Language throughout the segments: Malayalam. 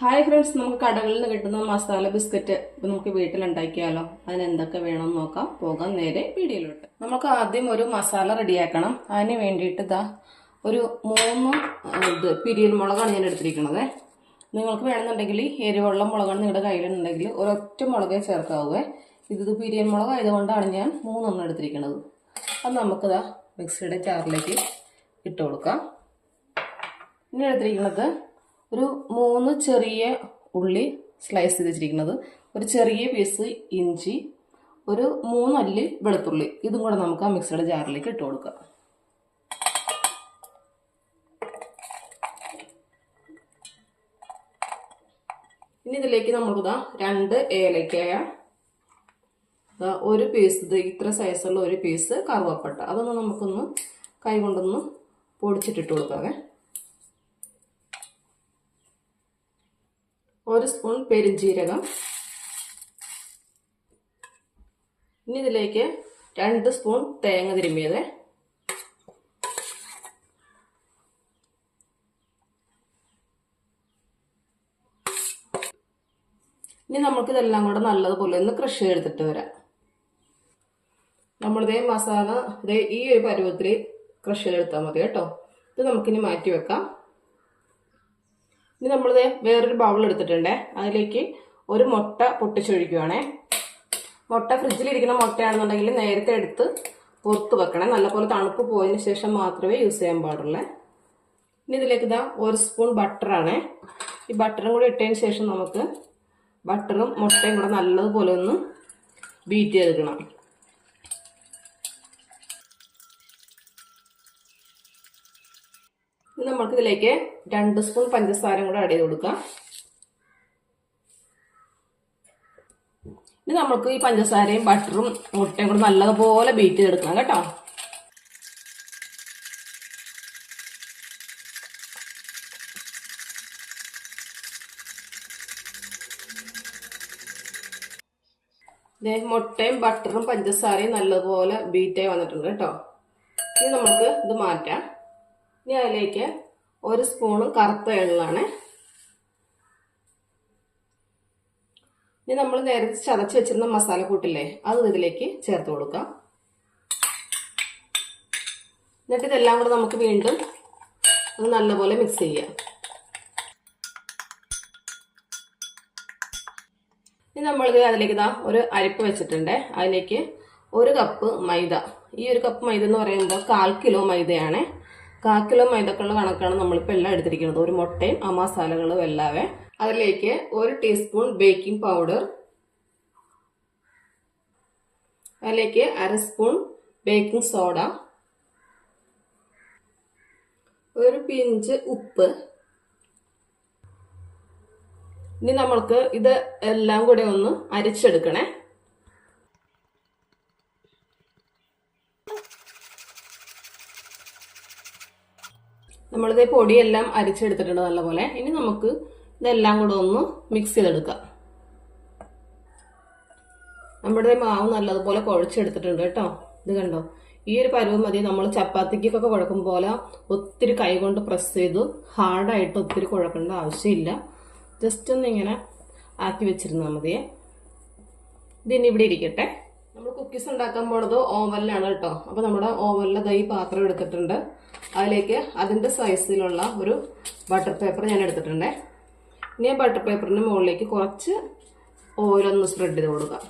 ഹായ് ഫ്രണ്ട്സ് നമുക്ക് കടകളിൽ നിന്ന് കിട്ടുന്ന മസാല ബിസ്ക്കറ്റ് നമുക്ക് വീട്ടിൽ ഉണ്ടാക്കിയാലോ അതിന് എന്തൊക്കെ വേണം നോക്കാം. പോകാം നേരെ വീഡിയോയിലോട്ട്. നമുക്ക് ആദ്യം ഒരു മസാല റെഡിയാക്കണം. അതിന് വേണ്ടിയിട്ട് ഇതാ ഒരു മൂന്ന് ഇത് പിരിയൽ മുളകാണ് ഞാൻ എടുത്തിരിക്കുന്നത് നിങ്ങൾക്ക് വേണമെന്നുണ്ടെങ്കിൽ എരിവെള്ളം മുളകാണ് നിങ്ങളുടെ കയ്യിലുണ്ടെങ്കിൽ ഒരൊറ്റ മുളകേ ചേർക്കാവേ. ഇത് പിരിയൽ മുളക് ആയതുകൊണ്ടാണ് ഞാൻ മൂന്നെണ്ണം എടുത്തിരിക്കുന്നത് അത് നമുക്കിതാ മിക്സിയുടെ ചാറിലേക്ക് ഇട്ട് കൊടുക്കാം. ഇനി എടുത്തിരിക്കുന്നത് ഒരു മൂന്ന് ചെറിയ ഉള്ളി സ്ലൈസ് ചെയ്ത് വെച്ചിരിക്കുന്നത്. ഒരു ചെറിയ പീസ് ഇഞ്ചി ഒരു മൂന്നല്ലി വെളുത്തുള്ളി. ഇതും കൂടെ നമുക്ക് ആ മിക്സിയുടെ ജാറിലേക്ക് ഇട്ട് കൊടുക്കാം. ഇനി ഇതിലേക്ക് നമുക്കിതാ രണ്ട് ഏലക്കായ ഒരു പീസ് ഇത് ഇത്ര സൈസുള്ള ഒരു പീസ് കറുവപ്പട്ട. അതൊന്ന് നമുക്കൊന്ന് കൈ കൊണ്ടൊന്ന് പൊടിച്ചിട്ടിട്ട് കൊടുക്കാവേ. ഒരു സ്പൂൺ പെരുംജീരകം. ഇനി ഇതിലേക്ക് രണ്ട് സ്പൂൺ തേങ്ങ തിരുമ്മിയത് ഇനി നമുക്ക് ഇതെല്ലാം കൂടെ നല്ലതുപോലെ ഒന്ന് ക്രഷ് ചെയ്തെടുത്തിട്ട് വരാം. നമ്മളിതേ മസാല ഇതേ ഈ ഒരു പരുവത്തിൽ ക്രഷ് ചെയ്തെടുത്താൽ മതി കേട്ടോ. ഇത് നമുക്കിനി മാറ്റി വെക്കാം. ഇനി നമ്മളിത് വേറൊരു ബൗൾ എടുത്തിട്ടുണ്ട്. അതിലേക്ക് ഒരു മുട്ട പൊട്ടിച്ചൊഴിക്കുവാണേ. മുട്ട ഫ്രിഡ്ജിലിരിക്കുന്ന മുട്ടയാണെന്നുണ്ടെങ്കിൽ നേരത്തെ എടുത്ത് പുറത്ത് വെക്കണേ. നല്ലപോലെ തണുപ്പ് പോയതിന് ശേഷം മാത്രമേ യൂസ് ചെയ്യാൻ പാടുള്ളൂ. ഇനി ഇതിലേക്ക് ഇതാ ഒരു സ്പൂൺ ബട്ടറാണേ ഈ ബട്ടറും കൂടി ഇട്ടതിന് ശേഷം നമുക്ക് ബട്ടറും മുട്ടയും കൂടെ നല്ലതുപോലെ ഒന്ന് ബീറ്റ് ചെയ്തെടുക്കണം. ഇനി നമുക്ക് ഇതിലേക്ക് രണ്ട് സ്പൂൺ പഞ്ചസാരയും കൂടെ ആഡ് ചെയ്ത് കൊടുക്കാം. ഇനി നമുക്ക് ഈ പഞ്ചസാരയും ബട്ടറും മുട്ടയും കൂടെ നല്ലതുപോലെ ബീറ്റ് ചെയ്തെടുക്കണം കേട്ടോ. മുട്ടയും ബട്ടറും പഞ്ചസാരയും നല്ലതുപോലെ ബീറ്റായി വന്നിട്ടുണ്ട് കേട്ടോ. ഇനി നമുക്ക് ഇത് മാറ്റാം. ഇനി അതിലേക്ക് ഒരു സ്പൂണ് കറുത്ത എള്ളാണ്. ഇനി നമ്മൾ നേരത്തെ ചതച്ച് വെച്ചിരുന്ന മസാല കൂട്ടില്ലേ അത് ഇതിലേക്ക് ചേർത്ത് കൊടുക്കാം. എന്നിട്ട് ഇതെല്ലാം കൂടെ നമുക്ക് വീണ്ടും അത് നല്ലപോലെ മിക്സ് ചെയ്യാം. ഇനി നമ്മളിത് അതിലേക്ക് ഇതാ ഒരു അരിപ്പ് വെച്ചിട്ടുണ്ട്. അതിലേക്ക് ഒരു കപ്പ് മൈദ. ഈ ഒരു കപ്പ് മൈദ എന്ന് പറയുമ്പോൾ കാൽ കിലോ മൈദയാണ്. കാൽ കിലോ മൈദക്കുള്ള കണക്കാണ് നമ്മളിപ്പോൾ എല്ലാം എടുത്തിരിക്കുന്നത്. ഒരു മുട്ടയും ആ മസാലകളും എല്ലാവേ. അതിലേക്ക് ഒരു ടീസ്പൂൺ ബേക്കിംഗ് പൗഡർ അതിലേക്ക് അര സ്പൂൺ ബേക്കിംഗ് സോഡ ഒരു പിഞ്ച് ഉപ്പ്. ഇനി നമ്മൾക്ക് ഇത് എല്ലാം കൂടെ ഒന്ന് അരിച്ചെടുക്കണേ. നമ്മളിത് പൊടിയെല്ലാം അരിച്ചെടുത്തിട്ടുണ്ട് നല്ലപോലെ. ഇനി നമുക്ക് ഇതെല്ലാം കൂടെ ഒന്ന് മിക്സ് ചെയ്തെടുക്കാം. നമ്മുടെ മാവ് നല്ലതുപോലെ കുഴച്ചെടുത്തിട്ടുണ്ട് കേട്ടോ. ഇത് കണ്ടോ? ഈ ഒരു പരുവം മതി. നമ്മൾ ചപ്പാത്തിക്കൊക്കെ കുഴക്കും പോലെ ഒത്തിരി കൈ കൊണ്ട് പ്രസ് ചെയ്ത് ഹാർഡായിട്ട് ഒത്തിരി കുഴക്കേണ്ട ആവശ്യമില്ല. ജസ്റ്റ് ഒന്ന് ഇങ്ങനെ ആക്കി വെച്ചിരുന്നാൽ മതിയേ. ഇതിനി ഇവിടെ ഇരിക്കട്ടെ. നമ്മൾ കുക്കീസ് ഉണ്ടാക്കാൻ പോണത് ഓവനിലാണ് കേട്ടോ. അപ്പോൾ നമ്മുടെ ഓവനിൽ ദൈ പാത്രം എടുത്തിട്ടുണ്ട്. അതിലേക്ക് അതിന്റെ സൈസിലുള്ള ഒരു ബട്ടർ പേപ്പർ ഞാൻ എടുത്തിട്ടുണ്ടേ. ഇനി ആ ബട്ടർ പേപ്പറിന്റെ മുകളിലേക്ക് കുറച്ച് ഓയിലൊന്ന് സ്പ്രെഡ് ചെയ്ത് കൊടുക്കാം.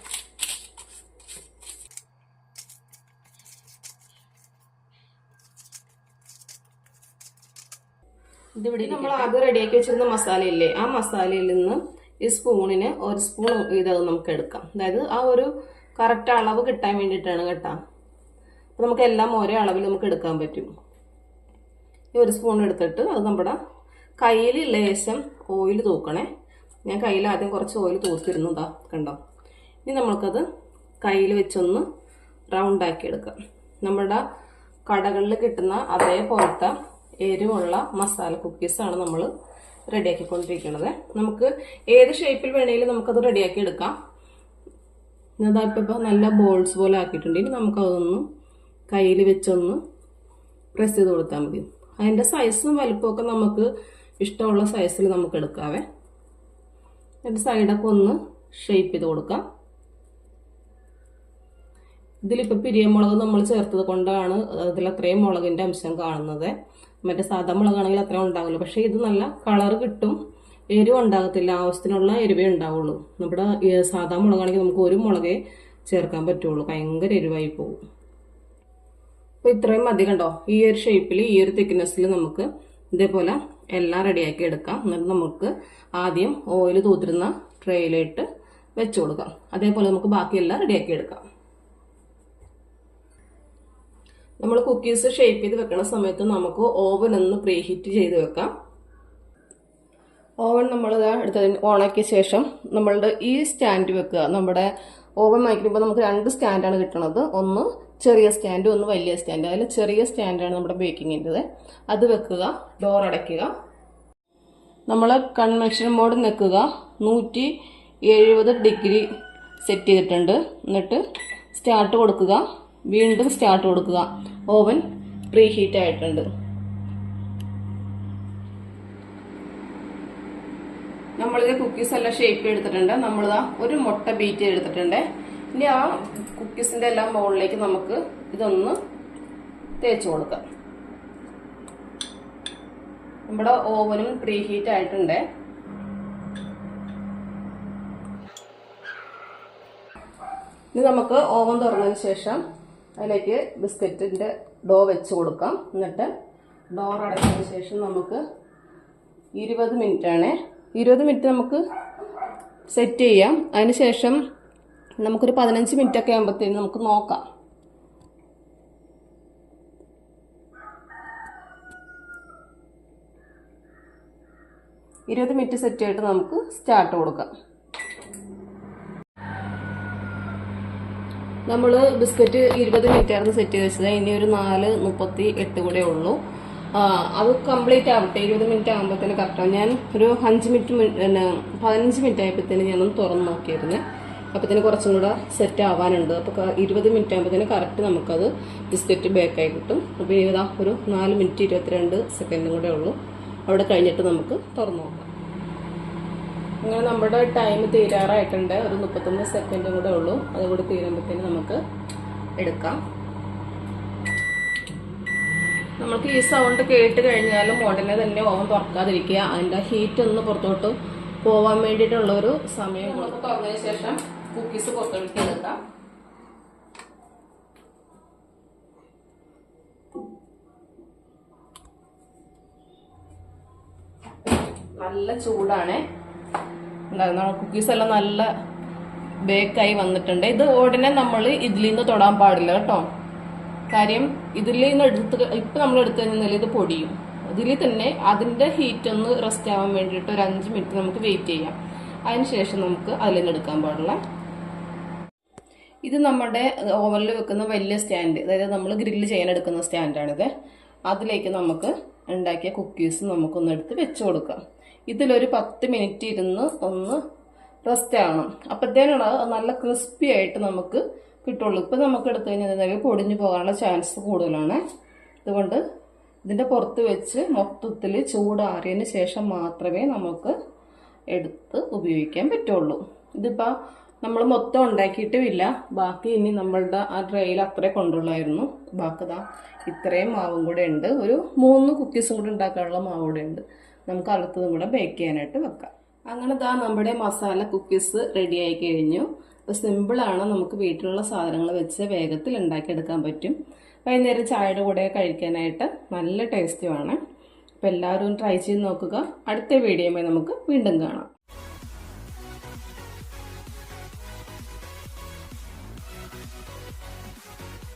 ഇതിവിടെ നമ്മൾ ആദ്യം റെഡിയാക്കി വെച്ചിരുന്ന മസാലയില്ലേ ആ മസാലയിൽ നിന്ന് ഈ സ്പൂണിന് ഒരു സ്പൂൺ ഇതത് നമുക്ക് എടുക്കാം. അതായത് ആ ഒരു കറക്റ്റ് അളവ് കിട്ടാൻ വേണ്ടിയിട്ടാണ് കേട്ടോ. അപ്പോൾ നമുക്ക് എല്ലാം ഒരേ അളവിൽ നമുക്ക് എടുക്കാൻ പറ്റും. ഈ ഒരു സ്പൂൺ എടുത്തിട്ട് അത് നമ്മുടെ കയ്യിൽ ലേശം ഓയിൽ തൂക്കണേ. ഞാൻ കയ്യിൽ ആദ്യം കുറച്ച് ഓയിൽ തൂത്തിരുന്നു ഇതാ കണ്ടോ? ഇനി നമ്മൾക്കത് കയ്യിൽ വെച്ചൊന്ന് റൗണ്ടാക്കി എടുക്കാം. നമ്മുടെ കടകളിൽ കിട്ടുന്ന അതേപോലത്തെ എരിവുള്ള മസാല കുക്കീസാണ് നമ്മൾ റെഡിയാക്കിക്കൊണ്ടിരിക്കുന്നത് നമുക്ക് ഏത് ഷേപ്പിൽ വേണമെങ്കിലും നമുക്കത് റെഡിയാക്കി എടുക്കാം. ഇതാ ഇപ്പം ഇപ്പം നല്ല ബോൾസ് പോലെ ആക്കിയിട്ടുണ്ട്. ഇനി നമുക്കതൊന്ന് കയ്യിൽ വെച്ചൊന്ന് പ്രസ് ചെയ്ത് കൊടുത്താൽ മതി. അതിന്റെ സൈസും വലുപ്പമൊക്കെ നമുക്ക് ഇഷ്ടമുള്ള സൈസിൽ നമുക്ക് എടുക്കാവേ. എന്നിട്ട് സൈഡൊക്കെ ഒന്ന് ഷേപ്പ് ചെയ്ത് കൊടുക്കാം. ഇതിലിപ്പോൾ പിരിയമുളക് നമ്മൾ ചേർത്തത് കൊണ്ടാണ് അതിൽ അത്രയും മുളകിന്റെ അംശം കാണുന്നത്. മറ്റേ സാധാ മുളകാണെങ്കിൽ അത്രയും ഉണ്ടാവില്ല. പക്ഷേ ഇത് നല്ല കളർ കിട്ടും. എരിവ് ഉണ്ടാകത്തില്ല ആവശ്യത്തിനുള്ള എരിവേ ഉണ്ടാവുള്ളൂ. നമ്മുടെ സാധാ മുളകാണെങ്കിൽ നമുക്ക് ഒരു മുളകേ ചേർക്കാൻ പറ്റുള്ളൂ. ഭയങ്കര എരിവായി പോകും. അപ്പോൾ ഇത്രയും മതി കണ്ടോ? ഈ ഒരു ഷേപ്പിൽ ഈ ഒരു തിക്നെസ്സിൽ നമുക്ക് ഇതേപോലെ എല്ലാം റെഡിയാക്കി എടുക്കാം. എന്നിട്ട് നമുക്ക് ആദ്യം ഓയിൽ തൂത്തിരുന്ന ട്രേയിലിട്ട് വെച്ച് കൊടുക്കാം. അതേപോലെ നമുക്ക് ബാക്കിയെല്ലാം റെഡിയാക്കി എടുക്കാം. നമ്മൾ കുക്കീസ് ഷേപ്പ് ചെയ്ത് വെക്കുന്ന സമയത്ത് നമുക്ക് ഓവൻ ഒന്ന് പ്രീഹീറ്റ് ചെയ്ത് വെക്കാം. ഓവൻ നമ്മൾ എടുത്തതിന് ഓണാക്കിയ ശേഷം നമ്മളുടെ ഈ സ്റ്റാൻഡ് വെക്കുക. നമ്മുടെ ഓവൻ വാങ്ങിക്കുമ്പോൾ നമുക്ക് രണ്ട് സ്റ്റാൻഡാണ് കിട്ടുന്നത് ഒന്ന് ചെറിയ സ്റ്റാൻഡ് ഒന്ന് വലിയ സ്റ്റാൻഡ് അതിൽ ചെറിയ സ്റ്റാൻഡാണ് നമ്മുടെ ബേക്കിങ്ങിന്റെത് അത് വെക്കുക ഡോർ അടയ്ക്കുക. നമ്മൾ കൺവെൻഷൻ മോഡ് നിൽക്കുക. നൂറ്റി എഴുപത് ഡിഗ്രി സെറ്റ് ചെയ്തിട്ടുണ്ട്. എന്നിട്ട് സ്റ്റാർട്ട് കൊടുക്കുക. വീണ്ടും സ്റ്റാർട്ട് കൊടുക്കുക. ഓവൻ പ്രീ ഹീറ്റ് ആയിട്ടുണ്ട്. നമ്മളിത് കുക്കീസ് എല്ലാം ഷേപ്പ് എടുത്തിട്ടുണ്ട്. നമ്മളിതാ ഒരു മുട്ട ബീറ്റ് എടുത്തിട്ടുണ്ട്. ഇനി ആ കുക്കീസിന്റെ എല്ലാം മുകളിലേക്ക് നമുക്ക് ഇതൊന്ന് തേച്ച് കൊടുക്കാം. നമ്മുടെ ഓവനും പ്രീ ഹീറ്റ് ആയിട്ടുണ്ട്. ഇനി നമുക്ക് ഓവൻ തുറന്നതിന് ശേഷം അതിലേക്ക് ബിസ്ക്കറ്റിന്റെ ഡോ വെച്ച് കൊടുക്കാം. എന്നിട്ട് ഡോർ അടച്ചതിന് ശേഷം നമുക്ക് ഇരുപത് മിനിറ്റ് ആണ് ഇരുപത് മിനിറ്റ് നമുക്ക് സെറ്റ് ചെയ്യാം. അതിനുശേഷം നമുക്കൊരു പതിനഞ്ച് മിനിറ്റ് ഒക്കെ ആകുമ്പോഴത്തേന് നമുക്ക് നോക്കാം. ഇരുപത് മിനിറ്റ് സെറ്റ് ആയിട്ട് നമുക്ക് സ്റ്റാർട്ട് കൊടുക്കാം. നമ്മൾ ബിസ്ക്കറ്റ് ഇരുപത് മിനിറ്റ് ആയിരുന്നു സെറ്റ് ചെയ്ത് വെച്ചത്. ഇനി ഒരു നാല് മുപ്പത്തി എട്ട് കൂടെ ഉള്ളൂ. അത് കംപ്ലീറ്റ് ആവട്ടെ. ഇരുപത് മിനിറ്റ് ആകുമ്പോഴത്തേന് കറക്റ്റാണ് ഞാൻ ഒരു അഞ്ച് മിനിറ്റ് പിന്നെ പതിനഞ്ച് മിനിറ്റ് ആയപ്പോഴത്തേന് ഞാനൊന്ന് തുറന്ന് നോക്കിയിരുന്നു. അപ്പോഴത്തേന് കുറച്ചും കൂടെ സെറ്റ് ആവാനുണ്ട്. അപ്പോൾ ഇരുപത് മിനിറ്റ് ആകുമ്പോഴത്തേന് കറക്റ്റ് നമുക്കത് ബിസ്ക്കറ്റ് ബേക്കായി കിട്ടും. അപ്പോൾ ഇതാ ഒരു നാല് മിനിറ്റ് ഇരുപത്തിരണ്ട് സെക്കൻഡും കൂടെ ഉള്ളൂ. അവിടെ കഴിഞ്ഞിട്ട് നമുക്ക് തുറന്നു നോക്കാം. അങ്ങനെ നമ്മുടെ ടൈം തീരാറായിട്ടുണ്ട്. ഒരു മുപ്പത്തൊന്ന് സെക്കൻഡും കൂടെ ഉള്ളൂ. അതുകൂടി തീരുമ്പോഴത്തേന് നമുക്ക് എടുക്കാം. നമുക്ക് ഈ സൗണ്ട് കേട്ട് കഴിഞ്ഞാലും ഉടനെ തന്നെ ഓവൻ തുറക്കാതിരിക്കുക. അതിന്റെ ഹീറ്റ് ഒന്ന് പുറത്തോട്ട് പോവാൻ വേണ്ടിയിട്ടുള്ള ഒരു സമയം നമുക്ക് തുറന്നതിന് ശേഷം കുക്കീസ് പുറത്തോട്ട് എടുക്കാം. നല്ല ചൂടാണ്. കുക്കീസ് എല്ലാം നല്ല ബേക്കായി വന്നിട്ടുണ്ട്. ഇത് ഉടനെ നമ്മൾ ഇതിൽ നിന്ന് തൊടാൻ പാടില്ല കേട്ടോ. കാര്യം ഇതിൽ നിന്ന് എടുത്ത് ഇപ്പൊ നമ്മൾ എടുത്തു കഴിഞ്ഞാൽ ഇത് പൊടിയും. ഇതിൽ തന്നെ അതിന്റെ ഹീറ്റ് ഒന്ന് റെസ്റ്റ് ആവാൻ വേണ്ടിയിട്ട് ഒരു അഞ്ച് മിനിറ്റ് നമുക്ക് വെയിറ്റ് ചെയ്യാം. അതിനുശേഷം നമുക്ക് അതിൽ നിന്ന് എടുക്കാൻ പാടില്ല ഇത് നമ്മുടെ ഓവനിൽ വെക്കുന്ന വലിയ സ്റ്റാൻഡ് അതായത് നമ്മൾ ഗ്രില്ല് ചെയ്യാൻ എടുക്കുന്ന സ്റ്റാൻഡാണിത് അതിലേക്ക് നമുക്ക് ഉണ്ടാക്കിയ കുക്കീസ് നമുക്കൊന്ന് എടുത്ത് വെച്ച് കൊടുക്കാം. ഇതിലൊരു പത്ത് മിനിറ്റ് ഇരുന്ന് ഒന്ന് റെസ്റ്റ് ആവണം. അപ്പോഴത്തേനാണ് നല്ല ക്രിസ്പി ആയിട്ട് നമുക്ക് കിട്ടുള്ളൂ. ഇപ്പം നമുക്ക് എടുത്തു കഴിഞ്ഞാൽ പൊടിഞ്ഞു പോകാനുള്ള ചാൻസ് കൂടുതലാണ്. അതുകൊണ്ട് ഇതിന്റെ പുറത്ത് വെച്ച് മൊത്തത്തിൽ ചൂടാറിയതിന് ശേഷം മാത്രമേ നമുക്ക് എടുത്ത് ഉപയോഗിക്കാൻ പറ്റുള്ളൂ. ഇതിപ്പോൾ നമ്മൾ മൊത്തം ഉണ്ടാക്കിയിട്ടുമില്ല. ബാക്കി ഇനി നമ്മളുടെ ആ ട്രെയിൽ അത്രേ കൊണ്ടുള്ളായിരുന്നു. ബാക്കി ദാ ഇത്രയും മാവും കൂടെ ഉണ്ട്. ഒരു മൂന്ന് കുക്കീസും കൂടെ ഉണ്ടാക്കാനുള്ള മാവ് കൂടെ ഉണ്ട്. നമുക്ക് അടുത്തതും കൂടെ ബേക്ക് ചെയ്യാനായിട്ട് വെക്കാം. അങ്ങനെ ദാ നമ്മുടെ മസാല കുക്കീസ് റെഡിയായി കഴിഞ്ഞു. അപ്പോൾ സിമ്പിളാണ് നമുക്ക് വീട്ടിലുള്ള സാധനങ്ങൾ വെച്ച് വേഗത്തിൽ ഉണ്ടാക്കിയെടുക്കാൻ പറ്റും. വൈകുന്നേരം ചായയുടെ കൂടെ കഴിക്കാനായിട്ട് നല്ല ടേസ്റ്റുമാണ് അപ്പോൾ എല്ലാവരും ട്രൈ ചെയ്ത് നോക്കുക. അടുത്ത വീഡിയോയുമായി നമുക്ക് വീണ്ടും കാണാം.